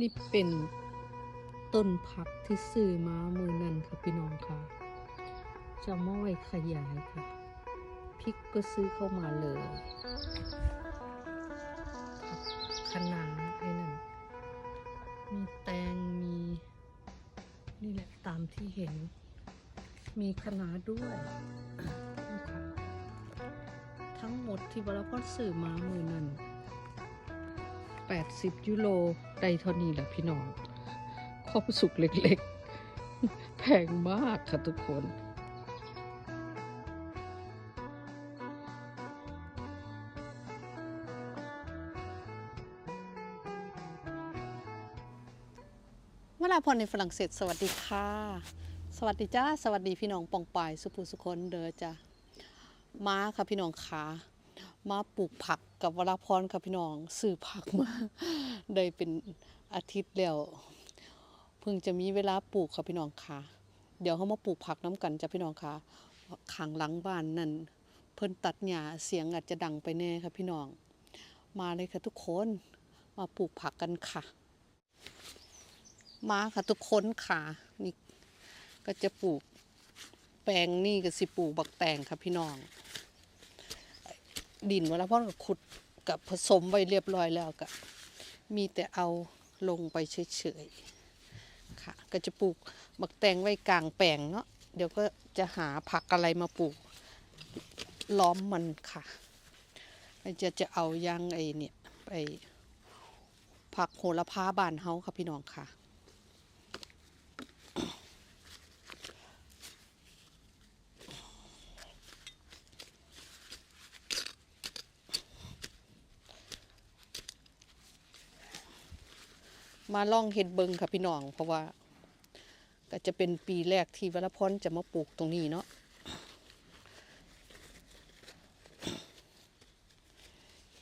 นี่เป็นต้นผักที่ซื้อมามือนั่นค่ะพี่น้องค่ะ จะมาไว้ขยายค่ะ พริกก็ซื้อเข้ามาเลยผักคะน้าไอ้นั่น มีแตงมี นี่แหละตามที่เห็น มีคะน้าด้วยทั้งหมดที่วรพจน์สื่อมามือนั่น 80 ยูโรได้เท่านี้แหละพี่น้องความสุขเล็กๆ แพงมากค่ะทุกคนเวลาพรในฝรั่งเศสสวัสดีค่ะ สวัสดีจ้า สวัสดีพี่น้องปองปาย สุภูสุคนเด้อจ้ามาค่ะพี่น้องขามาปลูกผัก กับวราพรค่ะพี่น้องซื้อผักมาได้เป็นอาทิตย์แล้วเพิ่งจะมีเวลาปลูกค่ะพี่น้องค่ะ เดี๋ยวเขามาปลูกผักน้ำกันจ้ะพี่น้องค่ะขังหลังบ้านนั่นเพิ่นตัดหญ้าเสียงอาจจะดังไปแน่ค่ะพี่น้อง มาเลยค่ะทุกคนมาปลูกผักกันค่ะ มาค่ะทุกคนค่ะนี่ก็จะปลูกแปลงนี่ก็สิปลูกบักแตงค่ะพี่น้อง ดินเวลาพ่อก็ขุดกับผสมไว้เรียบร้อยแล้วก็มีแต่เอาลงไปเฉยๆค่ะ ก็จะปลูกบักแตงไว้กลางแปลงเนาะเดี๋ยวก็จะหาผักอะไรมาปลูกล้อมมันค่ะจะจะเอายางไอเนี่ยไปผักโหระพาบานเฮาค่ะพี่น้องค่ะ มาล่องเห็ดเบิงค่ะพี่น้อง เพราะว่า ก็จะเป็นปีแรกที่วรพรจะมาปลูกตรงนี้เนาะ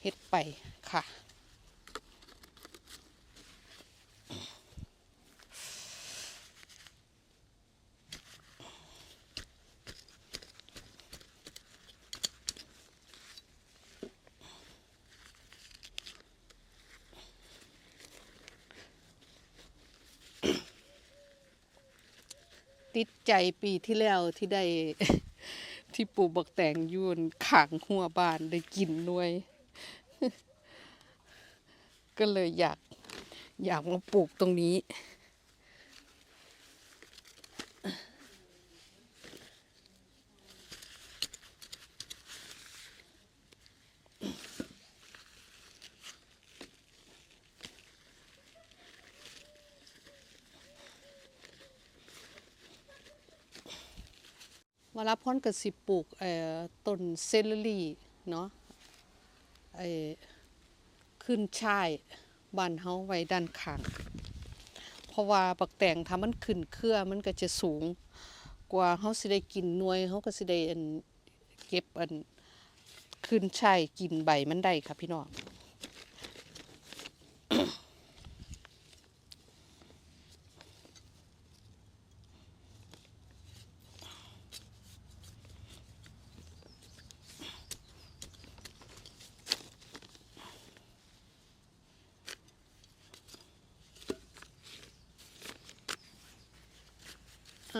เห็ดไปค่ะ ใจปีที่แล้วที่ได้ที่ปลูกบักแตงยูนขางหัวบานได้กินด้วย ก็เลยอยากอยากมาปลูกตรงนี้ ลาพ่นกับสิปลูกต้นเซเลอรี่เนาะขึ้นช่ายบ้านเฮาไว้ด้านข้าง เพราะว่าปักแต่งถ้ามันขึ้นเครือมันก็จะสูงกว่าเฮาสิได้กินหน่วยเฮาก็สิได้เก็บอันขึ้นช่ายกินใบมันได้ค่ะพี่น้อง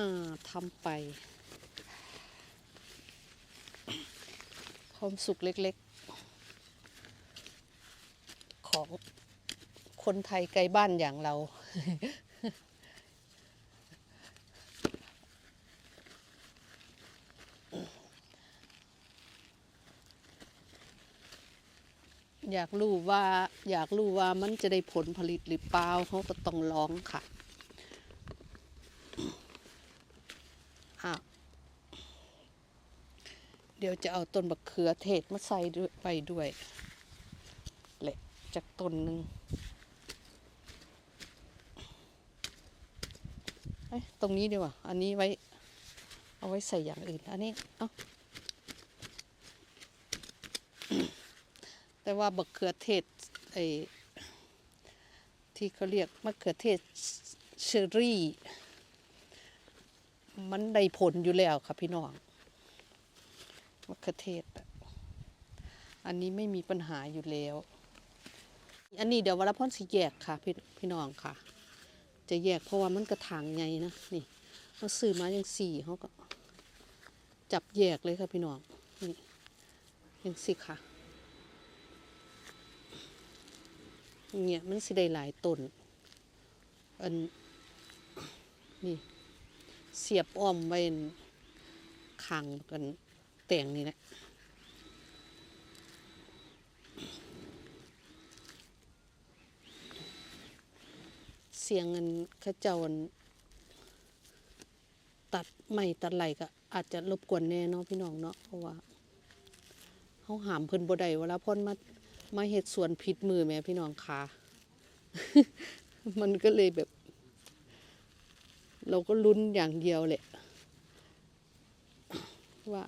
าทำไป ความสุขเล็กๆ ของคนไทยไกลบ้านอย่างเรา อยากรู้ว่าอยากรู้ว่ามันจะได้ผลผลิตหรือเปล่าเขาก็ต้องลองค่ะ เดี๋ยวจะเอาต้นบักเขือเทศมาใส่ด้วยไปด้วยแหละจากต้นหนึ่งเอ้ยตรงนี้ดีกว่า อันนี้ไว้ เอาไว้ใส่อย่างอื่น อันนี้ เอาแต่ว่าบักเขือเทศไอ้ที่เขาเรียกมะเขือเทศเชอรี่ มันได้ผลอยู่แล้วค่ะพี่น้อง มะเขือเทศ อันนี้ไม่มีปัญหาอยู่แล้ว อันนี้เดี๋ยววรพรสิแยกค่ะ พี่พี่น้องค่ะ จะแยกเพราะว่ามันกระถางใหญ่นะนี่เขาซื้อมาอย่างสี่เขาก็ จับแยกเลยค่ะพี่น้องนี่ยังสิค่ะเนี่ยมันสิได้หลายต้นอันนี่เสียบอ้อมไว้คางกัน แต่งนี่แหละเสียงเงินข้าเจ้าอันตัดไม่ตัดไหลก็อาจจะรบกวนแน่เนาะพี่น้องเนาะเพราะว่าเขาหามเพิ่นบ่ได้เวลาพ่นมามาเฮ็ดสวนผิดมือแม่พี่น้องค่ะ มันก็เลยแบบ เราก็ลุ้นอย่างเดียวแหละว่า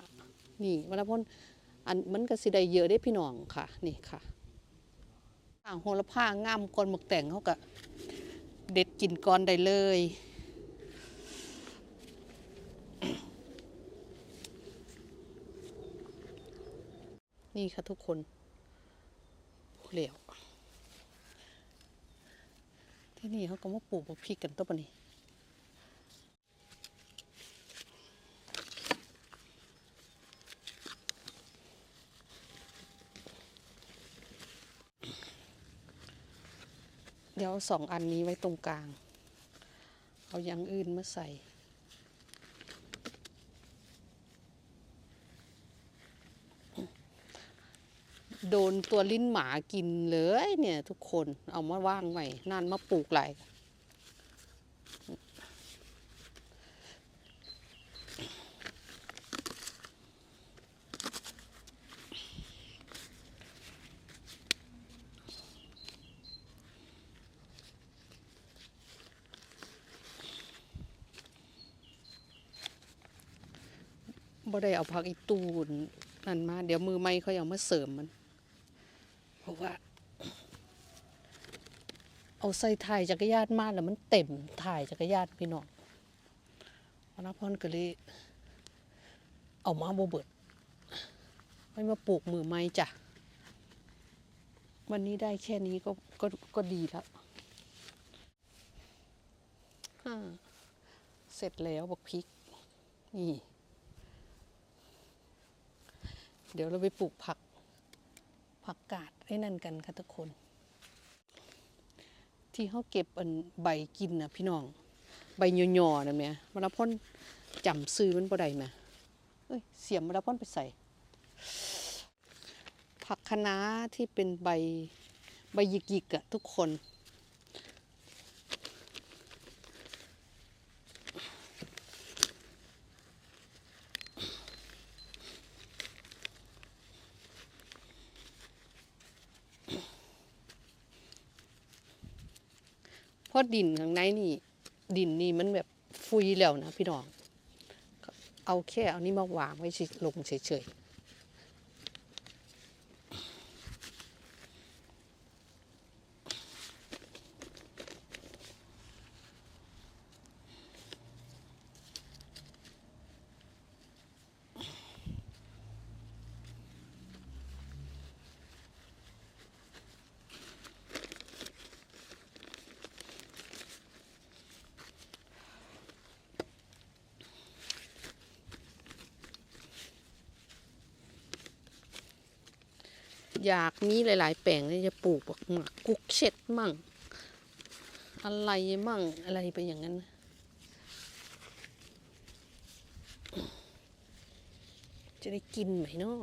นี่เวลพ่นอันมันก็สิได้เยอะได้พี่น้องค่ะ นี่ค่ะอ่างโหระพางามก่อนหมกแต่งเขาก็เด็ดกินก่อนได้เลยนี่ค่ะทุกคนเหลวที่นี่เขาก็มาปลูกพริกกันตัวปนี่ เดี๋ยวสองอันนี้ไว้ตรงกลาง เอาอย่างอื่นมาใส่ โดนตัวลิ้นหมากินเลยเนี่ยทุกคนเอามาว่างไว้นั่นมาปลูกหล ได้เอาผักอีตูนนั่นมา เดี๋ยวมือไม่เขาเอามาเสริมมัน เพราะว่า เอาใส่ถ่ายจักรยานมาแล้วมันเต็มถ่ายจักรยานพี่น้องวันนพรก็เลยเอามาบ่เบิดไม่มาปลูกมือไม้จ้ะ วันนี้ได้แค่นี้ก็ก็ก็ดีแล้วอ่าเสร็จแล้วบักพริก นี่ เดี๋ยวเราไปปลูกผัก ผักกาดไอ้นั่นกันค่ะทุกคน ที่เขาเก็บอันใบกินนะพี่น้อง ใบหย่อๆนะแม่มาราพ่นจำซื้อมันบ่ได้แม่เอ้ยเสียมมาราพ่นไปใส่ ผักคะน้าที่เป็นใบใบหยิกๆอะทุกคน ราะดินข้างในนี่ ดินนี่มันแบบฟุยแล้วนะพี่น้อง เอาแค่เอานี่มาวางไว้เฉยลงเฉยๆ อยากมีหลาย ๆ แปลงเลยจะปลูกบักหมักกุกเช็ดมั่ง อะไรมั่งอะไรไปอย่างนั้น จะได้กินไหมเนาะ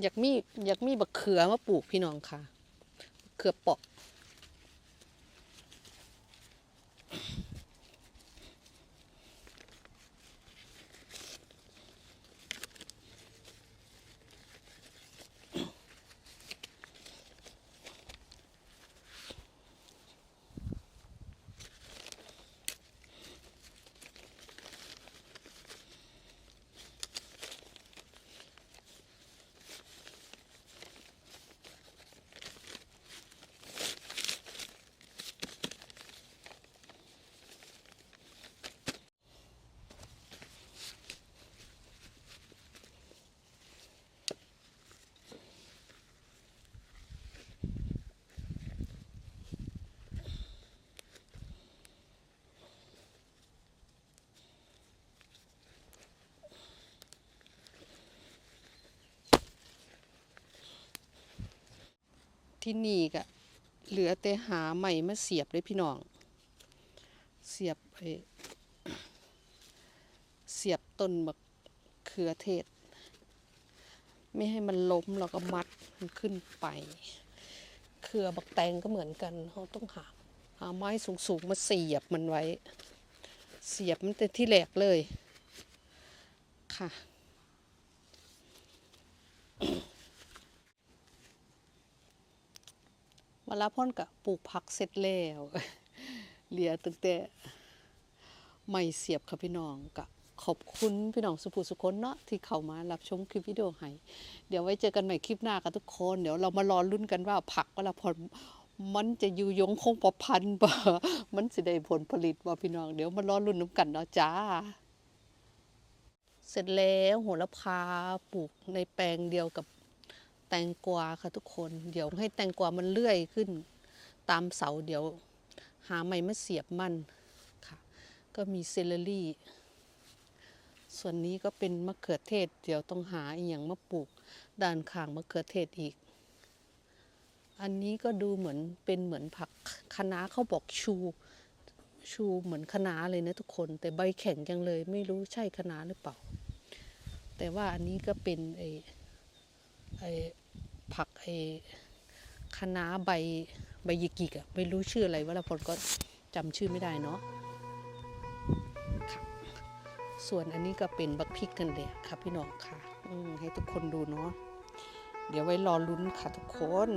อยากมีอยากมีบักเขือมาปลูกพี่น้องค่ะ เขือเปาะ ที่นี่ก็เหลือแต่หาใหม่มาเสียบเลยพี่น้อง เสียบไอเสียบต้นมะเขือเทศ ไม่ให้มันล้มแล้วก็มัดมันขึ้นไปเครือบักแตงก็เหมือนกันเขาต้องหาหาไม้สูงๆมาเสียบมันไว้ เสียบมันแต่ที่แหลกเลยค่ะ วลาพ่นกับปลูกผักเสร็จแล้วเหลือตั้งแต่ไม่เสียบค่ะพี่น้องกะขอบคุณพี่น้องสุภูสุคนเนาะที่เข้ามารับชมคลิปวิดีโอให้เดี๋ยวไว้เจอกันใหม่คลิปหน้ากันทุกคน เดี๋ยวเรามารอลุ้นกันว่าผักวลาพอมันจะอยู่ยงคงประพันบ่มันสิได้ผลผลิตบ่พี่น้อง เดี๋ยวมารอลุ้นน้ำกันเนาะจ้า เสร็จแล้วโหระพาปลูกในแปลงเดียวกับ แตงกวาค่ะทุกคน เดี๋ยวให้แตงกวามันเลื่อยขึ้น ตามเสาเดี๋ยวหาไม้มาเสียบมันค่ะ ก็มีเซเลรี่ ส่วนนี้ก็เป็นมะเขือเทศ เดี๋ยวต้องหาอีกอย่างมาปลูกด้านข้างมะเขือเทศอีก อันนี้ก็ดูเหมือนเป็นเหมือนผักคะน้าเขาบอกชูชูเหมือนคะน้าเลยนะทุกคน แต่ใบแข็งจังเลย ไม่รู้ใช่คะน้าหรือเปล่า แต่ว่าอันนี้ก็เป็นไอไอ ผักไอคะน้าใบใบยิกิกอะไม่รู้ชื่ออะไรว่าละพลก็จำชื่อไม่ได้เนาะส่วนอันนี้ก็เป็นบักพริกกันเลยค่ะพี่น้องค่ะให้ทุกคนดูเนาะเดี๋ยวไว้รอลุ้นค่ะทุกคน